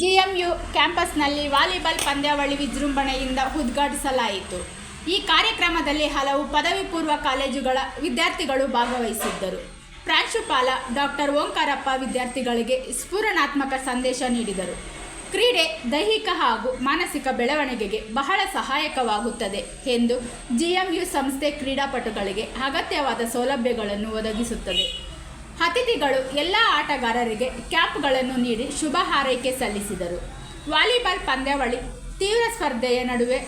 GMU ಕ್ಯಾಂಪಸ್ನಲ್ಲಿ volleyball ಪಂದ್ಯಾವಳಿ ವಿಜೃಂಭಣೆಯಿಂದ ಉದ್ಘಾಟಿಸಲಾಯಿತು. ಈ ಕಾರ್ಯಕ್ರಮದಲ್ಲಿ ಹಲವು ಪದವಿ ಪೂರ್ವ ಕಾಲೇಜುಗಳ ವಿದ್ಯಾರ್ಥಿಗಳು ಭಾಗವಹಿಸಿದ್ದರು. ಪ್ರಾಂಶುಪಾಲ ಡಾಕ್ಟರ್ ಓಂಕಾರಪ್ಪ ವಿದ್ಯಾರ್ಥಿಗಳಿಗೆ ಸ್ಫುರಣಾತ್ಮಕ ಸಂದೇಶ ನೀಡಿದರು. ಕ್ರೀಡೆ ದೈಹಿಕ ಹಾಗೂ ಮಾನಸಿಕ ಬೆಳವಣಿಗೆಗೆ ಬಹಳ ಸಹಾಯಕವಾಗುತ್ತದೆ ಎಂದು ಜಿಎಂಯು ಸಂಸ್ಥೆ ಕ್ರೀಡಾಪಟುಗಳಿಗೆ ಅಗತ್ಯವಾದ ಸೌಲಭ್ಯಗಳನ್ನು ಒದಗಿಸುತ್ತದೆ. ಅತಿಥಿಗಳು ಎಲ್ಲ ಆಟಗಾರರಿಗೆ ಕ್ಯಾಪ್ಗಳನ್ನು ನೀಡಿ ಶುಭ ಹಾರೈಕೆ ಸಲ್ಲಿಸಿದರು. ವಾಲಿಬಾಲ್ ಪಂದ್ಯಾವಳಿ ತೀವ್ರ ಸ್ಪರ್ಧೆಯ ನಡುವೆ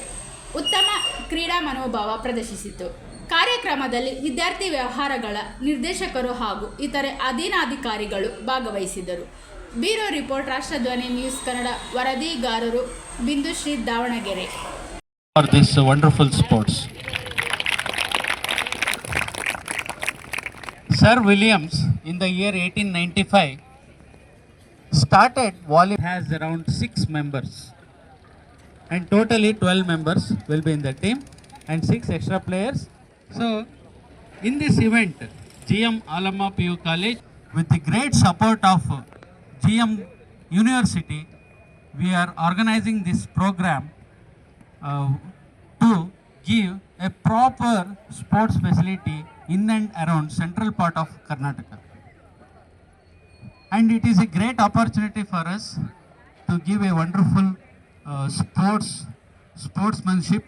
ಉತ್ತಮ ಕ್ರೀಡಾ ಮನೋಭಾವ ಪ್ರದರ್ಶಿಸಿತು. ಕಾರ್ಯಕ್ರಮದಲ್ಲಿ ವಿದ್ಯಾರ್ಥಿ ವ್ಯವಹಾರಗಳ ನಿರ್ದೇಶಕರು ಹಾಗೂ ಇತರೆ ಅಧೀನಾಧಿಕಾರಿಗಳು ಭಾಗವಹಿಸಿದರು. Bureau report, Rashtradhwani news Kannada, ವರದಿಗಾರರು Bindushree Davanagere. For this in the year 1895 started volleyball has around 6 members and totally 12 members will be in the team and 6 extra players. So in this event GM Alama PU College with the great support of GM University we are organizing this program uh, to give a proper sports facility in and around central part of Karnataka. And it is a great opportunity for us to give a wonderful uh, sports sportsmanship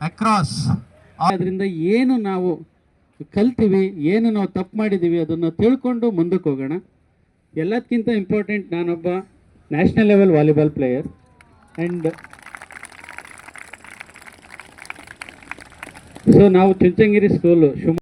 across. ಅದರಿಂದ ಏನು ನಾವು ಕಲ್ತೀವಿ ಏನು ನಾವು ತಪ್ಪು ಮಾಡಿದ್ದೀವಿ ಅದನ್ನು ತಿಳ್ಕೊಂಡು ಮುಂದಕ್ಕೆ ಹೋಗೋಣ ಎಲ್ಲದಕ್ಕಿಂತ ಇಂಪಾರ್ಟೆಂಟ್ ನಾನೊಬ್ಬ national level volleyball player and so ನಾವು ಚುಂಚಂಗಿರಿ ಸ್ಕೂಲು ಶಿವಮೊಗ್ಗ